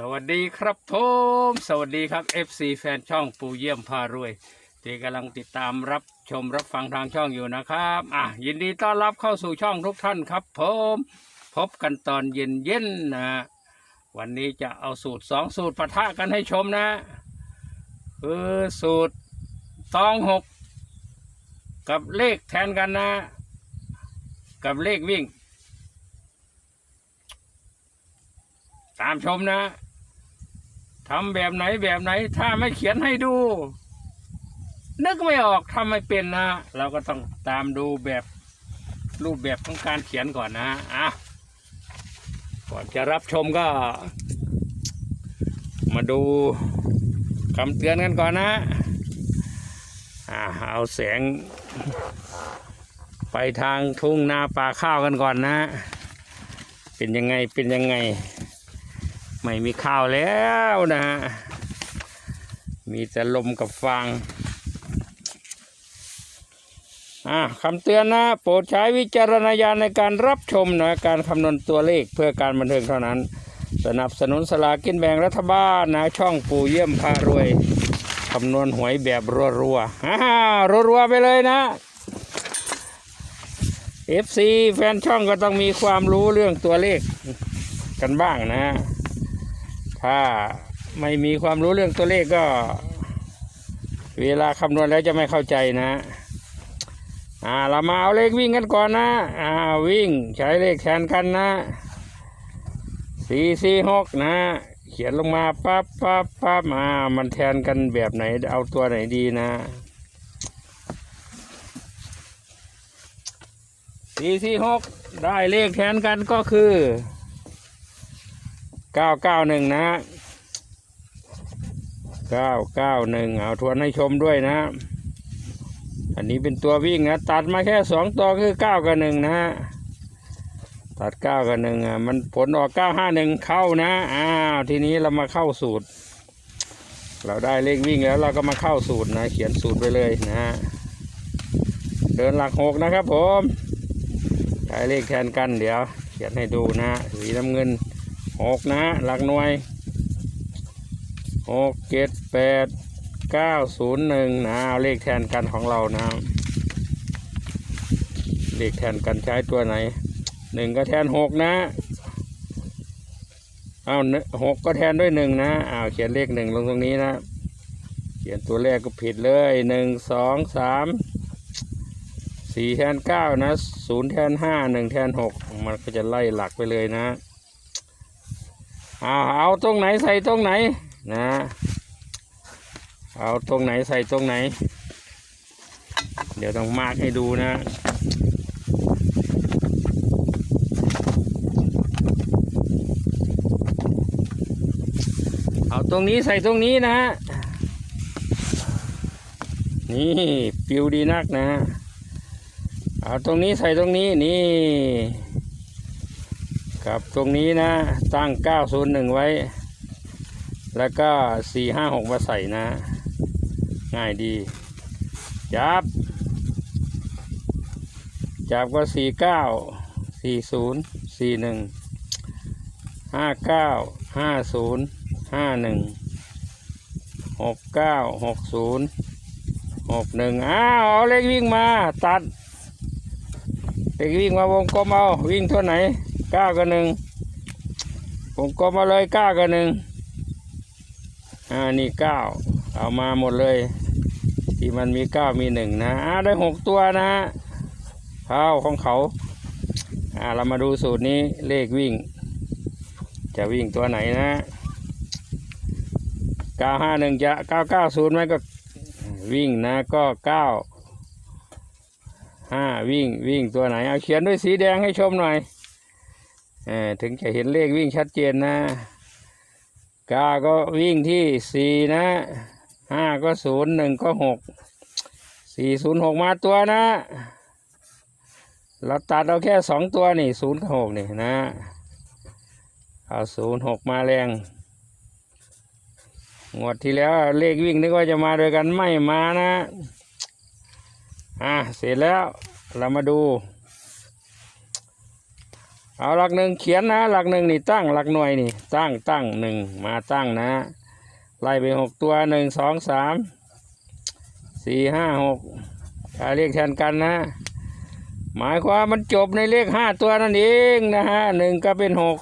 สวัสดีครับผมสวัสดีครับ FC แฟนช่องปูเยี่ยมพารวย ที่กำลังติดตามรับชมรับฟังทางช่องอยู่นะครับ อะยินดีต้อนรับเข้าสู่ช่องทุกท่านครับผมพบกันตอนเย็นเย็นนะวันนี้จะเอาสูตรสองสูตรปะทะกันให้ชมนะ คือสูตรตองหกกับเลขแทนกันนะ กับเลขวิ่ง ตามชมนะ ทำแบบไหนแบบไหน ถ้าไม่เขียนให้ดู นึกไม่ออกทำไม่เป็นนะเราก็ต้องตามดูแบบรูปแบบของการเขียนก่อนนะอะก่อนจะรับชมก็ มาดูคำเตือนกันก่อนนะอ่าเอาแสง ไปทางทุ่งนาป่าข้าวกันก่อนนะ เป็นยังไงเป็นยังไง ไม่มีข้าวแล้วนะฮะ มีแต่ลมกับฟางอ่าคำเตือนนะ โปรดใช้วิจารณญาณในการรับชมนะการคำนวณตัวเลขเพื่อการบันเทิงเท่านั้น สนับสนุนสลากินแบ่งรัฐบาลนะช่องปู่เยี่ยมพารวยคำนวณหวยแบบรัวๆฮ่ารัวๆไปเลยนะ FC แฟนช่องก็ต้องมีความรู้เรื่องตัวเลขกันบ้างนะ ถ้าไม่มีความรู้เรื่องตัวเลขก็ เวลาคำนวณแล้วจะไม่เข้าใจนะอ่าเรามาเอาเลขวิ่งกันก่อนนะอ่าวิ่งใช้เลขแทนกันนะสี่สี่หกนะ เขียนลงมาปั๊บปั๊บปั๊บมามันแทนกันแบบไหนเอาตัวไหนดีนะสี่สี่หกได้เลขแทนกันก็คือ เก้าเก้าหนึ่งนะเก้าเก้าหนึ่งเอาทวนให้ชมด้วยนะ อันนี้เป็นตัววิ่งนะ ตัดมาแค่สองตัวคือเก้ากับหนึ่งนะฮะตัดเก้ากับหนึ่งอะมันผลออกเก้าห้าหนึ่งเข้านะอ้าวทีนี้เรามาเข้าสูตร เราได้เลขวิ่งแล้วเราก็มาเข้าสูตรนะ เขียนสูตรไปเลยนะฮะเดินหลักหกนะครับผมใช้เลขแทนกันเดี๋ยว เขียนให้ดูนะสีน้ำเงิน หกนะ หลักหน่วยหกเจ็ดแปดเก้าศูนย์หนึ่งนะเอาเลขแทนกันของเรานะเลขแทนกันใช้ตัวไหนหนึ่งก็แทนหกนะเอาหกก็แทนด้วยหนึ่งนะเอาเขียนเลขหนึ่งลงตรงนี้นะเขียนตัวแรกก็ผิดเลยหนึ่งสองสามสี่แทนเก้านะศูนย์แทนห้าหนึ่งแทนหกมันก็จะไล่หลักไปเลยนะ เอาเอาตรงไหนใส่ตรงไหนนะ เอาตรงไหนใส่ตรงไหน เดี๋ยวต้องมาร์กให้ดูนะเอาตรงนี้ใส่ตรงนี้นะ นี่ปิวดีนักนะ เอาตรงนี้ใส่ตรงนี้นี่ กับตรงนี้นะตั้ง 901 ไว้ แล้วก็ 456 มาใส่นะ ง่ายดีจับ จับก็สี่เก้าสี่ศูนย์สี่หนึ่งห้าเก้าห้าศูนย์ห้าหนึ่งหกเก้าหกศูนย์หกหนึ่งอ้าวเอาเลขวิ่งมาตัด เลขวิ่งมาวงกลมเอาวิ่งเท่าไหนก้ากับหนึ่งวงกลมมาเลยก้ากับหนึ่งอ่านี่เก้าเอามาหมดเลย ที่มันมีเก้ามีหนึ่งนะอ่าได้หกตัวนะเท้าของเขาอ่าเรามาดูสูตรนี้เลขวิ่ง จะวิ่งตัวไหนนะเก้าห้าหนึ่งจะเก้าเก้าศูนย์ไหมก็วิ่งนะก็เก้า ห้าวิ่งวิ่งตัวไหน เอาเขียนด้วยสีแดงให้ชมหน่อยอถึงจะเห็นเลขวิ่งชัดเจนนะก้าก็วิ่งที่สี่นะห้าก็ศูนย์หนึ่งก็หกสี่ศูนย์หกมาตัวนะ เราตัดเอาแค่สองตัวนี่ศูนย์กับหกนี่นะ เอาศูนย์หกมาแรงงวดที่แล้วเลขวิ่งนึกว่าจะมาด้วยกันไม่มานะ อะเสร็จแล้วเรามาดู เอาหลักหนึ่งเขียนนะ หลักหนึ่งนี่ตั้งหลักหน่วยนี่ ตั้งตั้งหนึ่งมาตั้งนะไล่ไปหกตัวหนึ่งสองสามสี่ห้าหกถ้าเรียกแทนกันนะ หมายความมันจบในเลขห้าตัวนั่นเองนะฮะหนึ่งก็เป็นหก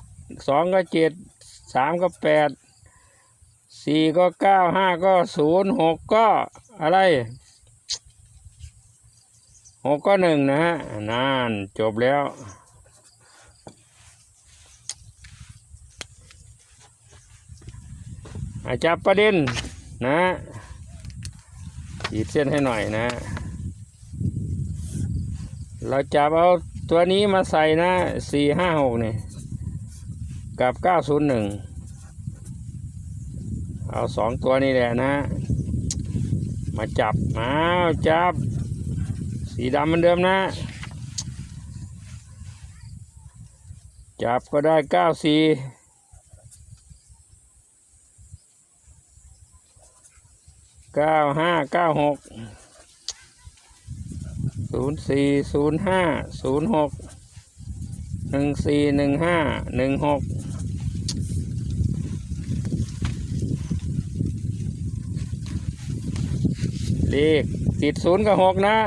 สองก็เจ็ดสามก็แปดสี่ก็เก้าห้าก็ศูนย์หกก็อะไร หกก็หนึ่งนะฮะนั่นจบแล้ว อาจับประเด็นนะขีดเส้นให้หน่อยนะ เราจับเอาตัวนี้มาใส่นะสี่ห้าหกนี่กับเก้าศูนย์หนึ่งเอาสองตัวนี้แหละนะ มาจับมาจับ สีดำเหมือนเดิมนะ จับก็ได้เก้าสี่เก้าห้าเก้าหกศูนย์สี่ศูนย์ห้าศูนย์หกหนึ่งสี่หนึ่งห้าหนึ่งหกเลขติดศูนย์กับหกนะ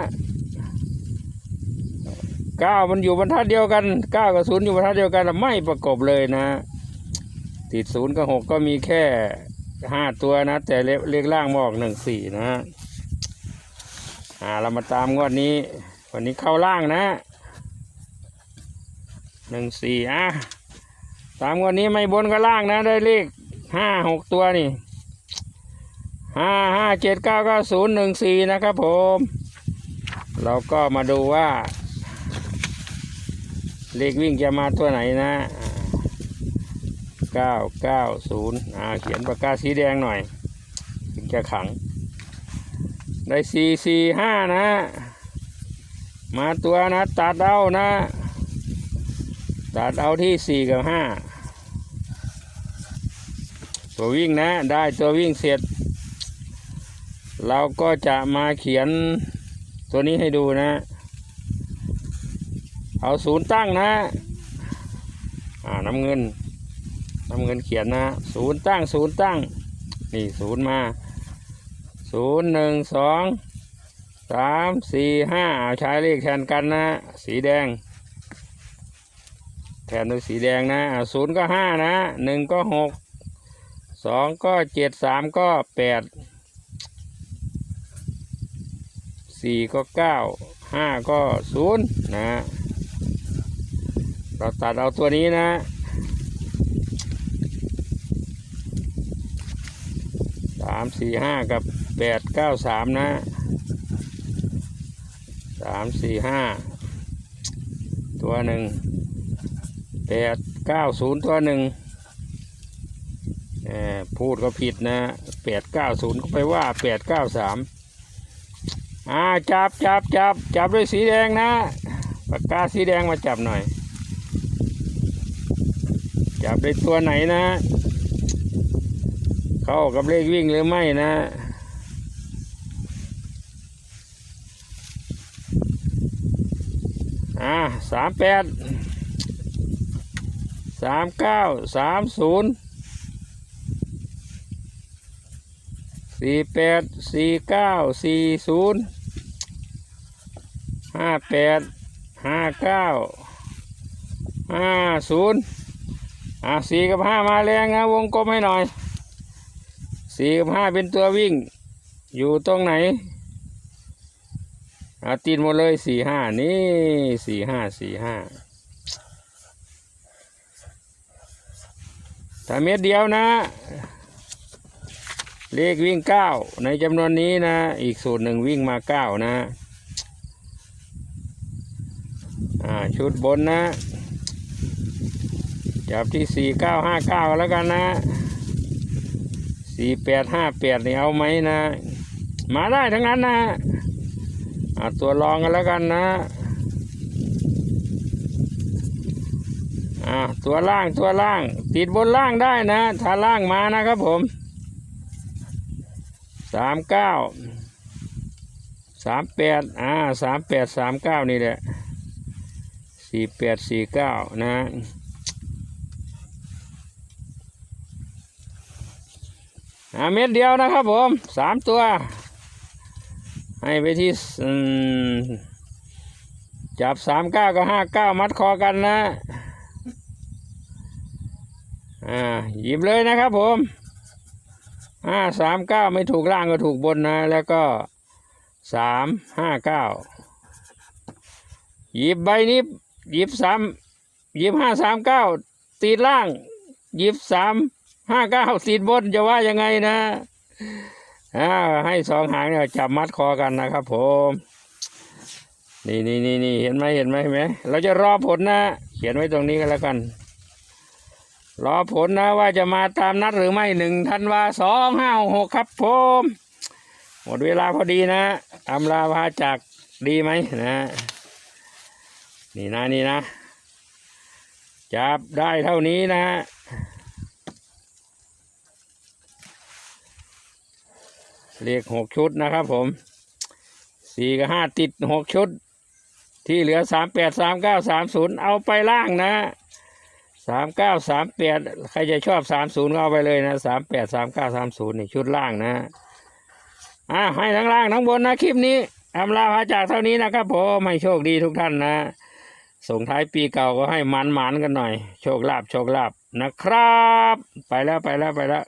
เก้ามันอยู่บรรทัดเดียวกันเก้ากับศูนย์อยู่บรรทัดเดียวกันไม่ประกบเลยนะ ติดศูนย์กับหกก็มีแค่ห้าตัวนะ แต่เลขเลขล่างบอกหนึ่งสี่นะอ่าเรามาตามงวดนี้ วันนี้เข้าล่างนะหนึ่งสี่อะตามงวดนี้ไม่บนก็ล่างนะ ได้เลขห้าหกตัวนี่ห้าห้าเจ็ดเก้าเก้าศูนย์หนึ่งสี่นะครับผม เราก็มาดูว่า เลขวิ่งจะมาตัวไหนนะเก้าเก้าศูนย์อ่าเขียนปากกาสีแดงหน่อย ถึงจะขัง ได้สี่สี่ห้านะ มาตัวนะตัดเอานะตัดเอาที่สี่กับห้าตัววิ่งนะ ได้ตัววิ่งเสร็จ เราก็จะมาเขียนตัวนี้ให้ดูนะ เอาศูนย์ตั้งนะอ่าน้ำเงินน้ำเงินเขียนนะศูนย์ตั้งศูนย์ตั้ง นี่ศูนย์มาศูนย์หนึ่งสองสามสี่ห้าเอาใช้เลขแทนกันนะสีแดง แทนด้วยสีแดงนะศูนย์ก็ห้านะหนึ่งก็หกสองก็เจ็ดสามก็แปดสี่ก็เก้าห้าก็ศูนย์นะ เราตัดเอาตัวนี้นะสามสี่ห้ากับแปดเก้าสามนะสามสี่ห้าตัวหนึ่งแปดเก้าศูนย์ตัวหนึ่งพูดก็ผิดนะแปดเก้าศูนย์ก็ไปว่าแปดเก้าสามอ่าจับจับจับจับด้วยสีแดงนะปากกาสีแดงมาจับหน่อย จับได้ตัวไหนนะ เข้ากับเลขวิ่งหรือไม่นะอ่าสามแปดสามเก้าสามศูนย์สี่แปดสี่เก้าสี่ศูนย์ห้าแปดห้าเก้าห้าศูนย์ อ่าสี่กับห้ามาแรงนะวงกลมให้หน่อยสี่กับห้าเป็นตัววิ่ง อยู่ตรงไหนอาติดหมดเลยสี่ห้านี่สี่ห้าสี่ห้าถ้าเม็ดเดียวนะ เลขวิ่งเก้าในจำนวนนี้นะ อีกสูตรหนึ่งวิ่งมาเก้านะ อ่า ชุดบนนะ จับที่สี่เก้าห้าเก้าแล้วกันนะสี่แปดห้าแปดนี่เอาไหมนะ มาได้ทั้งนั้นนะอ่าตัวรองกันแล้วกันนะอ่าตัวล่างตัวล่าง ติดบนล่างได้นะ ถ้าล่างมานะครับผมสามเก้าสามแปดอ่าสามแปดสามเก้านี่แหละสี่แปดสี่เก้านะอ่า เม็ดเดียวนะครับผมสามตัว ให้ไปที่จับสามเก้ากับห้าเก้ามัดคอกันนะอ่าหยิบเลยนะครับผมห้าสามเก้าไม่ถูกล่างก็ถูกบนนะ แล้วก็สามห้าเก้าหยิบใบนี้หยิบสามหยิบห้าสามเก้าตีล่างหยิบสาม ห้าเก้าตีบนจะว่ายังไงนะอ่าให้สองหางเนี่ยจับมัดคอกันนะครับ ผม นี่นี่นี่นี่เห็นไหมเห็นไหมเห็นไหมเราจะรอผลนะ เขียนไว้ตรงนี้กันแล้วกัน รอผลนะว่าจะมาตามนัดหรือไม่หนึ่งธันวาสองห้าหกครับผมหมดเวลาพอดีนะอำลาพาจากดีไหมนะ นี่นะนี่นะ จับได้เท่านี้นะ เรียกหกชุดนะครับผมสี่กับห้าติดหกชุด ที่เหลือสามแปดสามเก้าสามศูนย์เอาไปล่างนะสามเก้าสามแปดใครจะชอบสามศูนย์ก็เอาไปเลยนะสามแปดสามเก้าสามศูนย์นี่ชุดล่างนะอ่าให้ทั้งล่างทั้งบนนะคลิปนี้อำลาพาจากเท่านี้นะครับผมให้โชคดีทุกท่านนะส่งท้ายปีเก่าก็ให้มันมันๆกันหน่อย โชคลาภโชคลาภนะครับ ไปแล้วไปแล้วไปแล้ว